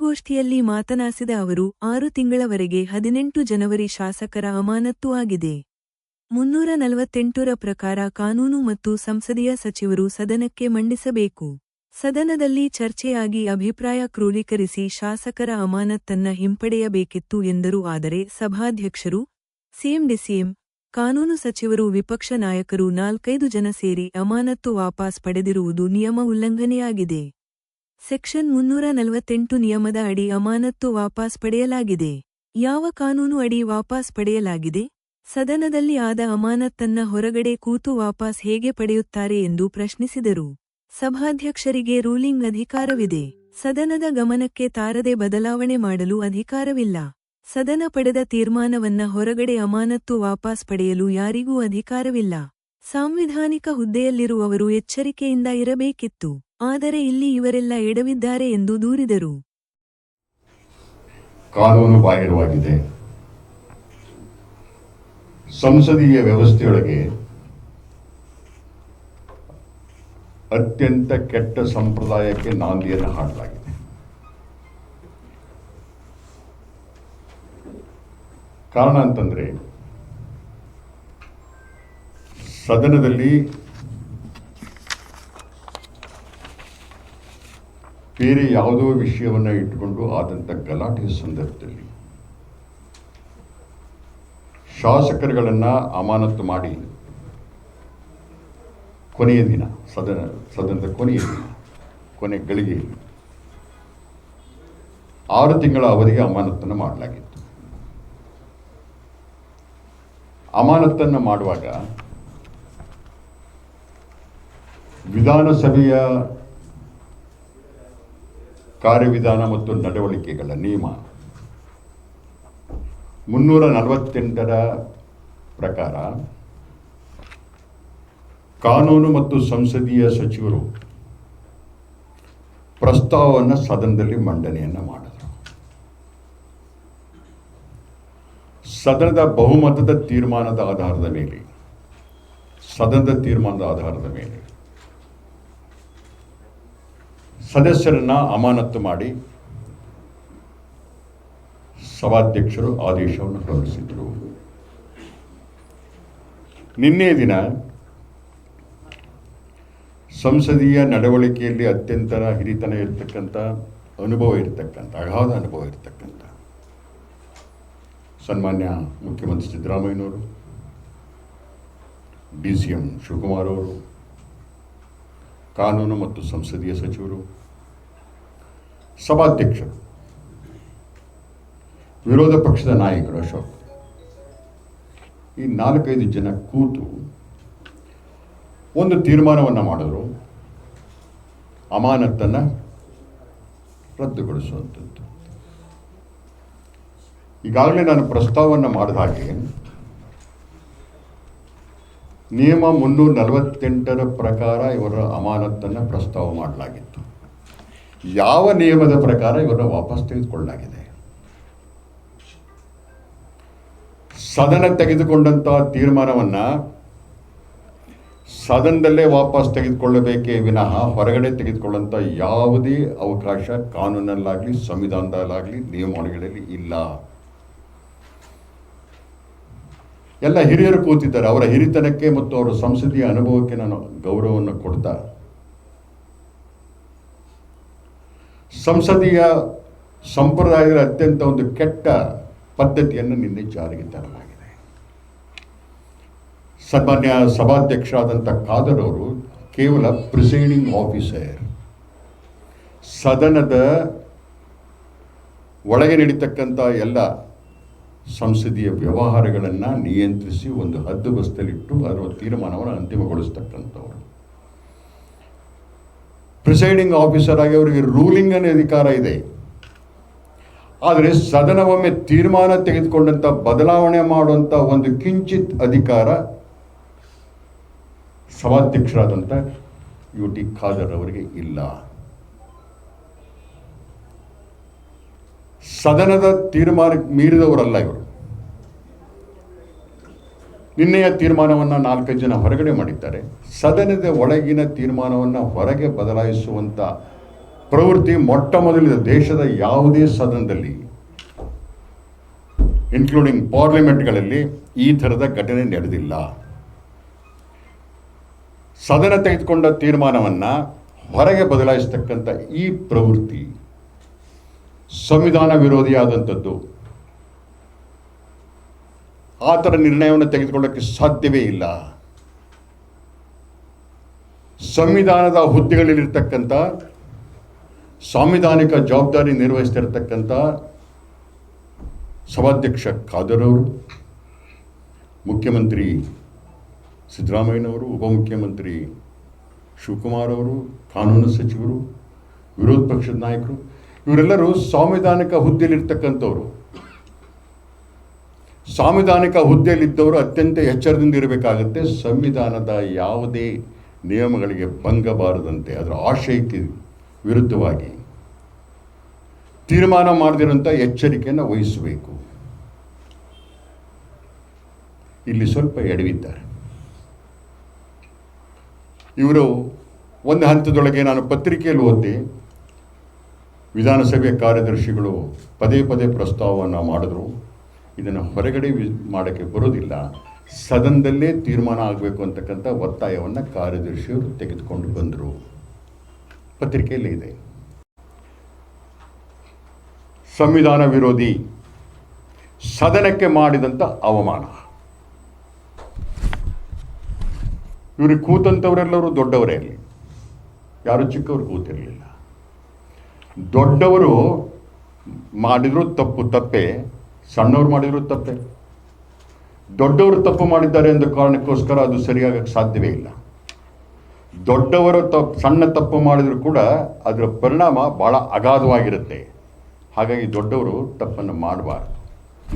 ಸುದ್ದಿಗೋಷ್ಠಿಯಲ್ಲಿ ಮಾತನಾಡಿದ ಅವರು, ಆರು ತಿಂಗಳವರೆಗೆ ಹದಿನೆಂಟು ಜನವರಿ ಶಾಸಕರ ಅಮಾನತ್ತು ಆಗಿದೆ. ಮುನ್ನೂರ ನಲವತ್ತೆಂಟರ ಪ್ರಕಾರ ಕಾನೂನು ಮತ್ತು ಸಂಸದೀಯ ಸಚಿವರು ಸದನಕ್ಕೆ ಮಂಡಿಸಬೇಕು. ಸದನದಲ್ಲಿ ಚರ್ಚೆಯಾಗಿ ಅಭಿಪ್ರಾಯ ಕ್ರೋಢೀಕರಿಸಿ ಶಾಸಕರ ಅಮಾನತ್ತನ್ನ ಹಿಂಪಡೆಯಬೇಕಿತ್ತು ಎಂದರು. ಆದರೆ ಸಭಾಧ್ಯಕ್ಷರು, ಸಿಎಂ ಡಿಸಿಎಂ, ಕಾನೂನು ಸಚಿವರು ವಿಪಕ್ಷ ನಾಯಕರು ನಾಲ್ಕೈದು ಜನ ಸೇರಿ ಅಮಾನತ್ತು ವಾಪಾಸ್ ಪಡೆದಿರುವುದು ನಿಯಮ ಉಲ್ಲಂಘನೆಯಾಗಿದೆ. ಸೆಕ್ಷನ್ ಮುನ್ನೂರ ನಲವತ್ತೆಂಟು ನಿಯಮದ ಅಡಿ ಅಮಾನತ್ತು ವಾಪಸ್ ಪಡೆಯಲಾಗಿದೆ. ಯಾವ ಕಾನೂನು ಅಡಿ ವಾಪಸ್ ಪಡೆಯಲಾಗಿದೆ? ಸದನದಲ್ಲಿ ಆದ ಅಮಾನತ್ತನ್ನ ಹೊರಗಡೆ ಕೂತು ವಾಪಸ್ ಹೇಗೆ ಪಡೆಯುತ್ತಾರೆ ಎಂದು ಪ್ರಶ್ನಿಸಿದರು. ಸಭಾಧ್ಯಕ್ಷರಿಗೆ ರೂಲಿಂಗ್ ಅಧಿಕಾರವಿದೆ. ಸದನದ ಗಮನಕ್ಕೆ ತಾರದೆ ಬದಲಾವಣೆ ಮಾಡಲು ಅಧಿಕಾರವಿಲ್ಲ. ಸದನ ಪಡೆದ ತೀರ್ಮಾನವನ್ನ ಹೊರಗಡೆ ಅಮಾನತ್ತು ವಾಪಸ್ ಪಡೆಯಲು ಯಾರಿಗೂ ಅಧಿಕಾರವಿಲ್ಲ. ಸಾಂವಿಧಾನಿಕ ಹುದ್ದೆಯಲ್ಲಿರುವವರು ಎಚ್ಚರಿಕೆಯಿಂದ ಇರಬೇಕಿತ್ತು, ಆದರೆ ಇಲ್ಲಿ ಇವರೆಲ್ಲ ಎಡವಿದ್ದಾರೆ ಎಂದು ದೂರಿದರು. ಕಾನೂನು ಬಾಹಿರವಾಗಿದೆ. ಸಂಸದೀಯ ವ್ಯವಸ್ಥೆಯೊಳಗೆ ಅತ್ಯಂತ ಕೆಟ್ಟ ಸಂಪ್ರದಾಯಕ್ಕೆ ನಾಂದಿಯನ್ನು ಹಾಡಲಾಗಿದೆ. ಕಾರಣ ಅಂತಂದ್ರೆ ಸದನದಲ್ಲಿ ಬೇರೆ ಯಾವುದೋ ವಿಷಯವನ್ನು ಇಟ್ಟುಕೊಂಡು ಆದಂಥ ಗಲಾಟೆಯ ಸಂದರ್ಭದಲ್ಲಿ ಶಾಸಕರುಗಳನ್ನು ಅಮಾನತು ಮಾಡಿ ಕೊನೆಯ ದಿನ, ಸದನ, ಸದನದ ಕೊನೆಯ ದಿನ, ಕೊನೆ ಗಳಿಗೆಯಲ್ಲಿ ಆರು ತಿಂಗಳ ಅವಧಿಗೆ ಅಮಾನತನ್ನು ಮಾಡಲಾಗಿತ್ತು. ಅಮಾನತನ್ನು ಮಾಡುವಾಗ ವಿಧಾನಸಭೆಯ ಕಾರ್ಯವಿಧಾನ ಮತ್ತು ನಡವಳಿಕೆಗಳ ನಿಯಮ ಮುನ್ನೂರ ನಲವತ್ತೆಂಟರ ಪ್ರಕಾರ ಕಾನೂನು ಮತ್ತು ಸಂಸದೀಯ ಸಚಿವರು ಪ್ರಸ್ತಾವವನ್ನು ಸದನದಲ್ಲಿ ಮಂಡನೆಯನ್ನು ಮಾಡಿದರು. ಸದನದ ಬಹುಮತದ ತೀರ್ಮಾನದ ಆಧಾರದ ಮೇಲೆ, ಸದನದ ತೀರ್ಮಾನದ ಆಧಾರದ ಮೇಲೆ ಸದಸ್ಯರನ್ನ ಅಮಾನತ್ತು ಮಾಡಿ ಸಭಾಧ್ಯಕ್ಷರು ಆದೇಶವನ್ನು ಹೊರಡಿಸಿದರು. ನಿನ್ನೆ ದಿನ ಸಂಸದೀಯ ನಡವಳಿಕೆಯಲ್ಲಿ ಅತ್ಯಂತ ಹಿರಿತನ ಇರತಕ್ಕಂಥ ಅನುಭವ ಇರತಕ್ಕಂಥ, ಅಗಾಧ ಅನುಭವ ಇರತಕ್ಕಂಥ ಸನ್ಮಾನ್ಯ ಮುಖ್ಯಮಂತ್ರಿ ಸಿದ್ದರಾಮಯ್ಯನವರು, ಡಿ ಸಿ ಎಂ ಶಿವಕುಮಾರ್ ಅವರು ಕಾನೂನು ಮತ್ತು ಸಂಸದೀಯ ಸಚಿವರು, ಸಭಾಧ್ಯಕ್ಷರು, ವಿರೋಧ ಪಕ್ಷದ ನಾಯಕರು ಅಶೋಕ್. ಈ ನಾಲ್ಕೈದು ಜನ ಕೂತು ಒಂದು ತೀರ್ಮಾನವನ್ನು ಮಾಡಿದ್ರು. ಅಮಾನತನ್ನು ರದ್ದುಗೊಳಿಸುವಂಥದ್ದು ಈಗಾಗಲೇ ನಾನು ಪ್ರಸ್ತಾವವನ್ನು ಮಾಡಿದ ಹಾಗೆ ನಿಯಮ ಮುನ್ನೂರ ನಲವತ್ತೆಂಟರ ಪ್ರಕಾರ ಇವರ ಅಮಾನತನ್ನು ಪ್ರಸ್ತಾವ ಮಾಡಲಾಗಿತ್ತು. ಯಾವ ನಿಯಮದ ಪ್ರಕಾರ ಇವರ ವಾಪಸ್ ತೆಗೆದುಕೊಳ್ಳಲಾಗಿದೆ? ಸದನ ತೆಗೆದುಕೊಂಡಂಥ ತೀರ್ಮಾನವನ್ನು ಸದನದಲ್ಲೇ ವಾಪಸ್ ತೆಗೆದುಕೊಳ್ಳಬೇಕೇ ವಿನಃ ಹೊರಗಡೆ ತೆಗೆದುಕೊಳ್ಳುವಂಥ ಯಾವುದೇ ಅವಕಾಶ ಕಾನೂನಲ್ಲಾಗಲಿ, ಸಂವಿಧಾನದಲ್ಲಾಗಲಿ, ನಿಯಮಾವಳಿಗಳಲ್ಲಿ ಇಲ್ಲ. ಎಲ್ಲ ಹಿರಿಯರು ಕೂತಿದ್ದಾರೆ. ಅವರ ಹಿರಿತನಕ್ಕೆ ಮತ್ತು ಅವರ ಸಂಸದೀಯ ಅನುಭವಕ್ಕೆ ನಾನು ಗೌರವವನ್ನು ಕೊಡ್ತಾ ಸಂಸದೀಯ ಸಂಪ್ರದಾಯದ ಅತ್ಯಂತ ಒಂದು ಕೆಟ್ಟ ಪದ್ಧತಿಯನ್ನು ನಿನ್ನೆ ಜಾರಿಗೆ ತರಲಾಗಿದೆ. ಸನ್ಮಾನ್ಯ ಸಭಾಧ್ಯಕ್ಷರಾದಂಥ ಖಾದರ್ ಅವರು ಕೇವಲ ಪ್ರಿಸೈಡಿಂಗ್ ಆಫೀಸರ್. ಸದನದ ಒಳಗೆ ನಡೀತಕ್ಕಂಥ ಎಲ್ಲ ಸಂಸದೀಯ ವ್ಯವಹಾರಗಳನ್ನು ನಿಯಂತ್ರಿಸಿ ಒಂದು ಹದ್ದು ಬಸ್ತಲಿಟ್ಟು ಅದರ ತೀರ್ಮಾನವನ್ನು ಅಂತಿಮಗೊಳಿಸ್ತಕ್ಕಂಥವ್ರು. ಪ್ರಿಸೈಡಿಂಗ್ ಆಫೀಸರ್ ಆಗಿ ಅವರಿಗೆ ರೂಲಿಂಗ್ ಅನ್ನೋ ಅಧಿಕಾರ ಇದೆ. ಆದರೆ ಸದನ ಒಮ್ಮೆ ತೀರ್ಮಾನ ತೆಗೆದುಕೊಂಡಂಥ ಬದಲಾವಣೆ ಮಾಡುವಂಥ ಒಂದು ಕಿಂಚಿತ್ ಅಧಿಕಾರ ಸಭಾಧ್ಯಕ್ಷರಾದಂಥ ಯು ಟಿ ಖಾದರ್ ಅವರಿಗೆ ಇಲ್ಲ. ಸದನದ ತೀರ್ಮಾನ ಮೀರಿದವರಲ್ಲ ಇವರು. ನಿನ್ನೆಯ ತೀರ್ಮಾನವನ್ನು ನಾಲ್ಕೈದು ಜನ ಹೊರಗಡೆ ಮಾಡಿದ್ದಾರೆ. ಸದನದ ಒಳಗಿನ ತೀರ್ಮಾನವನ್ನು ಹೊರಗೆ ಬದಲಾಯಿಸುವಂಥ ಪ್ರವೃತ್ತಿ ಮೊಟ್ಟ ಮೊದಲಿದ ದೇಶದ ಯಾವುದೇ ಸದನದಲ್ಲಿ ಇನ್ಕ್ಲೂಡಿಂಗ್ ಪಾರ್ಲಿಮೆಂಟ್ಗಳಲ್ಲಿ ಈ ಥರದ ಘಟನೆ ನಡೆದಿಲ್ಲ. ಸದನ ತೆಗೆದುಕೊಂಡ ತೀರ್ಮಾನವನ್ನು ಹೊರಗೆ ಬದಲಾಯಿಸ್ತಕ್ಕಂಥ ಈ ಪ್ರವೃತ್ತಿ ಸಂವಿಧಾನ ವಿರೋಧಿಯಾದಂಥದ್ದು. ಆ ಥರ ನಿರ್ಣಯವನ್ನು ತೆಗೆದುಕೊಳ್ಳೋಕ್ಕೆ ಸಾಧ್ಯವೇ ಇಲ್ಲ. ಸಂವಿಧಾನದ ಹುದ್ದೆಗಳಲ್ಲಿರ್ತಕ್ಕಂಥ, ಸಾಂವಿಧಾನಿಕ ಜವಾಬ್ದಾರಿ ನಿರ್ವಹಿಸ್ತಿರ್ತಕ್ಕಂಥ ಸಭಾಧ್ಯಕ್ಷ ಖಾದರ್ ಅವರು, ಮುಖ್ಯಮಂತ್ರಿ ಸಿದ್ದರಾಮಯ್ಯನವರು, ಉಪಮುಖ್ಯಮಂತ್ರಿ ಶಿವಕುಮಾರ್ ಅವರು, ಕಾನೂನು ಸಚಿವರು, ವಿರೋಧ ಪಕ್ಷದ ನಾಯಕರು ಇವರೆಲ್ಲರೂ ಸಾಂವಿಧಾನಿಕ ಹುದ್ದೆಯಲ್ಲಿರ್ತಕ್ಕಂಥವ್ರು. ಸಾಂವಿಧಾನಿಕ ಹುದ್ದೆಯಲ್ಲಿದ್ದವರು ಅತ್ಯಂತ ಎಚ್ಚರದಿಂದ ಇರಬೇಕಾಗುತ್ತೆ, ಸಂವಿಧಾನದ ಯಾವುದೇ ನಿಯಮಗಳಿಗೆ ಭಂಗ ಬಾರದಂತೆ ಅದರ ಆಶಯಕ್ಕೆ ವಿರುದ್ಧವಾಗಿ ತೀರ್ಮಾನ ಮಾಡದಿರೋಂಥ ಎಚ್ಚರಿಕೆಯನ್ನು ವಹಿಸಬೇಕು. ಇಲ್ಲಿ ಸ್ವಲ್ಪ ಎಡವಿದ್ದಾರೆ. ಇವರು ಒಂದು ಹಂತದೊಳಗೆ ನಾನು ಪತ್ರಿಕೆಯಲ್ಲಿ ಓದಿ ವಿಧಾನಸಭೆಯ ಕಾರ್ಯದರ್ಶಿಗಳು ಪದೇ ಪದೇ ಪ್ರಸ್ತಾವವನ್ನು ಮಾಡಿದ್ರು. ಇದನ್ನು ಹೊರಗಡೆ ವಿ- ಮಾಡೋಕ್ಕೆ ಬರೋದಿಲ್ಲ. ಸದನದಲ್ಲೇ ತೀರ್ಮಾನ ಆಗಬೇಕು ಅಂತಕ್ಕಂಥ ಒತ್ತಾಯವನ್ನು ಕಾರ್ಯದರ್ಶಿಯವರು ತೆಗೆದುಕೊಂಡು ಬಂದರು. ಪತ್ರಿಕೆಯಲ್ಲಿ ಇದೆ. ಸಂವಿಧಾನ ವಿರೋಧಿ ಸದನಕ್ಕೆ ಮಾಡಿದಂಥ ಅವಮಾನ. ಇವ್ರಿಗೆ ಕೂತಂಥವರೆಲ್ಲರೂ ದೊಡ್ಡವರೇ ಇರಲಿ ಯಾರು ಚಿಕ್ಕವರು ಕೂತಿರಲಿಲ್ಲ. ದೊಡ್ಡವರು ಮಾಡಿದ್ರು ತಪ್ಪು ತಪ್ಪೆ, ಸಣ್ಣವರು ಮಾಡಿದ್ರು ತಪ್ಪೆ. ದೊಡ್ಡವರು ತಪ್ಪು ಮಾಡಿದ್ದಾರೆ ಎಂದ ಕಾರಣಕ್ಕೋಸ್ಕರ ಅದು ಸರಿಯಾಗಕ್ಕೆ ಸಾಧ್ಯವೇ ಇಲ್ಲ. ದೊಡ್ಡವರು ತಪ್ಪು ಸಣ್ಣ ತಪ್ಪು ಮಾಡಿದ್ರು ಕೂಡ ಅದರ ಪರಿಣಾಮ ಭಾಳ ಅಗಾಧವಾಗಿರುತ್ತೆ. ಹಾಗಾಗಿ ದೊಡ್ಡವರು ತಪ್ಪನ್ನು ಮಾಡಬಾರ್ದು.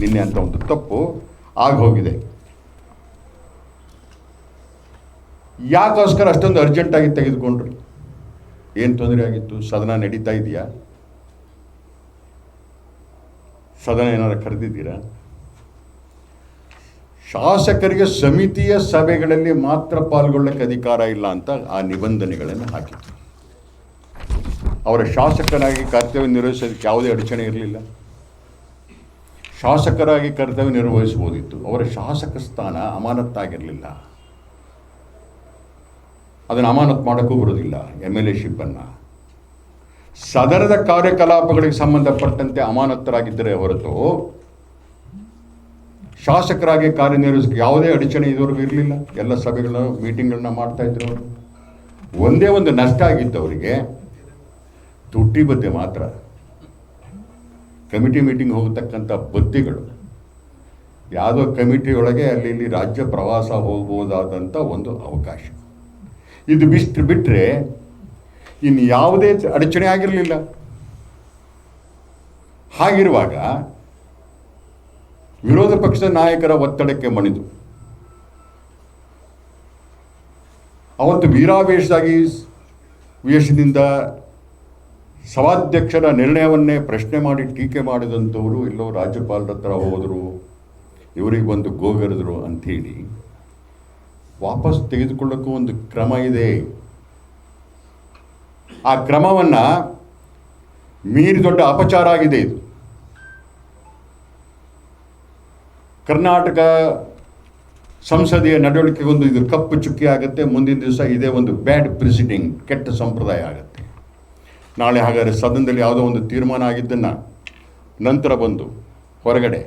ನಿನ್ನೆ ಅಂತ ಒಂದು ತಪ್ಪು ಆಗೋಗಿದೆ. ಯಾಕೋಸ್ಕರ ಅಷ್ಟೊಂದು ಅರ್ಜೆಂಟಾಗಿ ತೆಗೆದುಕೊಂಡ್ರು? ಏನು ತೊಂದರೆ ಆಗಿತ್ತು? ಸದನ ನಡೀತಾ ಇದೆಯಾ? ಸದನ ಏನಾದ್ರು ಕರೆದಿದ್ದೀರಾ? ಶಾಸಕರಿಗೆ ಸಮಿತಿಯ ಸಭೆಗಳಲ್ಲಿ ಮಾತ್ರ ಪಾಲ್ಗೊಳ್ಳಕ್ಕೆ ಅಧಿಕಾರ ಇಲ್ಲ ಅಂತ ಆ ನಿಬಂಧನೆಗಳನ್ನು ಹಾಕಿತ್ತು ಅವರ ಶಾಸಕರಾಗಿ ಕರ್ತವ್ಯ ನಿರ್ವಹಿಸೋದಕ್ಕೆ ಯಾವುದೇ ಅಡಚಣೆ ಇರಲಿಲ್ಲ. ಶಾಸಕರಾಗಿ ಕರ್ತವ್ಯ ನಿರ್ವಹಿಸಬಹುದಿತ್ತು. ಅವರ ಶಾಸಕ ಸ್ಥಾನ ಅಮಾನತ್ತಾಗಿರಲಿಲ್ಲ. ಅದನ್ನು ಅಮಾನತ್ ಮಾಡೋಕ್ಕೂ ಬರೋದಿಲ್ಲ ಎಂ ಎಲ್ ಎ ಶಿಪ್ಪನ್ನು ಸದನದ ಕಾರ್ಯಕಲಾಪಗಳಿಗೆ ಸಂಬಂಧಪಟ್ಟಂತೆ ಅಮಾನತರಾಗಿದ್ದರೆ ಹೊರತು ಶಾಸಕರಾಗಿ ಕಾರ್ಯನಿರ್ವಹಿಸಕ್ಕೆ ಯಾವುದೇ ಅಡಚಣೆ ಇದುವರೆಗೂ ಇರಲಿಲ್ಲ. ಎಲ್ಲ ಸಭೆಗಳನ್ನ, ಮೀಟಿಂಗ್ಗಳನ್ನ ಮಾಡ್ತಾ ಇದ್ರು ಅವರು. ಒಂದೇ ಒಂದು ನಷ್ಟ ಆಗಿತ್ತು ಅವರಿಗೆ. ತುಟ್ಟಿ ಬದ್ದೆ ಮಾತ್ರ. ಕಮಿಟಿ ಮೀಟಿಂಗ್ ಹೋಗತಕ್ಕಂಥ ಬತ್ತಿಗಳು ಯಾವುದೋ ಕಮಿಟಿ ಒಳಗೆ ಅಲ್ಲಿ ಇಲ್ಲಿ ರಾಜ್ಯ ಪ್ರವಾಸ ಹೋಗಬಹುದಾದಂಥ ಒಂದು ಅವಕಾಶ. ಇದು ಬಿಷ್ಟು ಬಿಟ್ಟರೆ ಇನ್ನು ಯಾವುದೇ ಅಡಚಣೆ ಆಗಿರಲಿಲ್ಲ. ಹಾಗಿರುವಾಗ ವಿರೋಧ ಪಕ್ಷದ ನಾಯಕರ ಒತ್ತಡಕ್ಕೆ ಮಣಿದು. ಅವತ್ತು ವೀರಾವೇಶದಾಗಿ ವೇಷದಿಂದ ಸಭಾಧ್ಯಕ್ಷರ ನಿರ್ಣಯವನ್ನೇ ಪ್ರಶ್ನೆ ಮಾಡಿ ಟೀಕೆ ಮಾಡಿದಂಥವರು ಇಲ್ಲೋ ರಾಜ್ಯಪಾಲರ ಹತ್ರ ಹೋದರು, ಇವರಿಗೆ ಬಂದು ಗೋಗರೆದರು ಅಂಥೇಳಿ ವಾಪಸ್ ತೆಗೆದುಕೊಳ್ಳೋಕ್ಕೂ ಒಂದು ಕ್ರಮ ಇದೆ. ಆ ಕ್ರಮವನ್ನು ಮೀರಿ ದೊಡ್ಡ ಅಪಚಾರ ಆಗಿದೆ ಇದು. ಕರ್ನಾಟಕ ಸಂಸದೀಯ ನಡವಳಿಕೆಗೊಂದು ಇದು ಕಪ್ಪು ಚುಕ್ಕಿ ಆಗುತ್ತೆ, ಮುಂದಿನ ದಿವಸ ಇದೇ ಒಂದು ಬ್ಯಾಡ್ ಪ್ರೆಸಿಡಿಂಗ್, ಕೆಟ್ಟ ಸಂಪ್ರದಾಯ ಆಗುತ್ತೆ. ನಾಳೆ ಹಾಗಾದರೆ ಸದನದಲ್ಲಿ ಯಾವುದೋ ಒಂದು ತೀರ್ಮಾನ ಆಗಿದ್ದನ್ನು ನಂತರ ಬಂದು ಹೊರಗಡೆ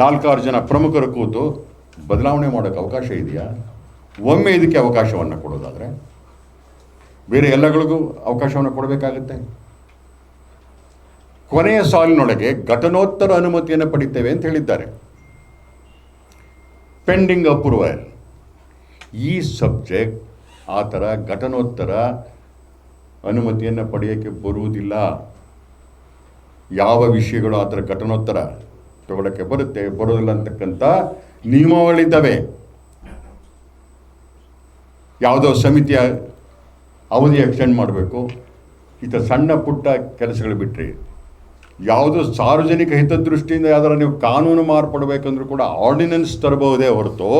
ನಾಲ್ಕಾರು ಜನ ಪ್ರಮುಖರು ಕೂತು ಬದಲಾವಣೆ ಮಾಡೋಕ್ಕೆ ಅವಕಾಶ ಇದೆಯಾ? ಒಮ್ಮೆ ಇದಕ್ಕೆ ಅವಕಾಶವನ್ನು ಕೊಡೋದಾದರೆ ಬೇರೆ ಎಲ್ಲಗಳಿಗೂ ಅವಕಾಶವನ್ನು ಕೊಡಬೇಕಾಗುತ್ತೆ. ಕೊನೆಯ ಸಾಲಿನೊಳಗೆ ಘಟನೋತ್ತರ ಅನುಮತಿಯನ್ನು ಪಡಿತೇವೆ ಅಂತ ಹೇಳಿದ್ದಾರೆ. ಪೆಂಡಿಂಗ್ ಅಪ್ರೂವಲ್ ಈ ಸಬ್ಜೆಕ್ಟ್ ಆ ಥರ ಘಟನೋತ್ತರ ಅನುಮತಿಯನ್ನು ಪಡೆಯೋಕ್ಕೆ ಬರುವುದಿಲ್ಲ. ಯಾವ ವಿಷಯಗಳು ಆ ಥರ ಘಟನೋತ್ತರ ತಗೊಳ್ಳೋಕ್ಕೆ ಬರುತ್ತೆ, ಬರೋದಿಲ್ಲ ಅಂತಕ್ಕಂಥ ನಿಯಮಾವಳಿದ್ದಾವೆ ಯಾವುದೋ ಸಮಿತಿಯ ಅವಧಿ ಎಕ್ಸ್ಟೆಂಡ್ ಮಾಡಬೇಕು. ಇಂಥ ಸಣ್ಣ ಪುಟ್ಟ ಕೆಲಸಗಳು ಬಿಟ್ಟರೆ ಯಾವುದೋ ಸಾರ್ವಜನಿಕ ಹಿತದೃಷ್ಟಿಯಿಂದ ಯಾವ್ದಾರ ನೀವು ಕಾನೂನು ಮಾರ್ಪಡಬೇಕಂದ್ರೂ ಕೂಡ ಆರ್ಡಿನೆನ್ಸ್ ತರಬಹುದೇ ಹೊರತು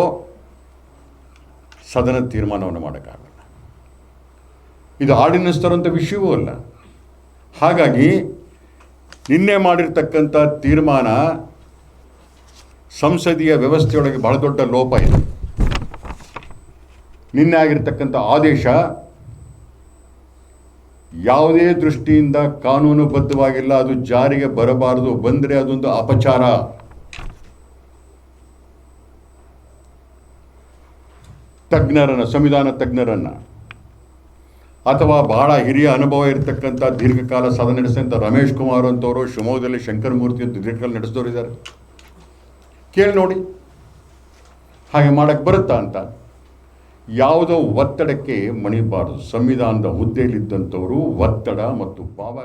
ಸದನ ತೀರ್ಮಾನವನ್ನು ಮಾಡೋಕ್ಕಾಗಲ್ಲ. ಇದು ಆರ್ಡಿನೆನ್ಸ್ ತರುವಂಥ ವಿಷಯವೂ ಅಲ್ಲ. ಹಾಗಾಗಿ ನಿನ್ನೆ ಮಾಡಿರ್ತಕ್ಕಂಥ ತೀರ್ಮಾನ ಸಂಸದೀಯ ವ್ಯವಸ್ಥೆಯೊಳಗೆ ಬಹಳ ದೊಡ್ಡ ಲೋಪ ಇದೆ. ನಿನ್ನೆ ಆಗಿರ್ತಕ್ಕಂಥ ಆದೇಶ ಯಾವುದೇ ದೃಷ್ಟಿಯಿಂದ ಕಾನೂನುಬದ್ಧವಾಗಿಲ್ಲ, ಅದು ಜಾರಿಗೆ ಬರಬಾರದು, ಬಂದರೆ ಅದೊಂದು ಅಪಚಾರ. ತಜ್ಞರನ್ನ, ಸಂವಿಧಾನ ತಜ್ಞರನ್ನ, ಅಥವಾ ಬಹಳ ಹಿರಿಯ ಅನುಭವ ಇರತಕ್ಕಂಥ ದೀರ್ಘಕಾಲ ಸದನ ನಡೆಸಿದಂಥ ರಮೇಶ್ ಕುಮಾರ್ ಅಂತವರು, ಶಿವಮೊಗ್ಗದಲ್ಲಿ ಶಂಕರಮೂರ್ತಿ ಅಂತ ದೀರ್ಘಕಾಲ ನಡೆಸಿದವರು ಇದ್ದಾರೆ ಕೇಳಿ ನೋಡಿ. ಹಾಗೆ ಮಾಡೋಕ್ಕೆ ಬರುತ್ತಾ ಅಂತ. ಯಾವುದೋ ಒತ್ತಡಕ್ಕೆ ಮಣಿಬಾರದು. ಸಂವಿಧಾನದ ಹುದ್ದೆಯಲ್ಲಿದ್ದಂಥವರು ಒತ್ತಡ ಮತ್ತು ಭಾವ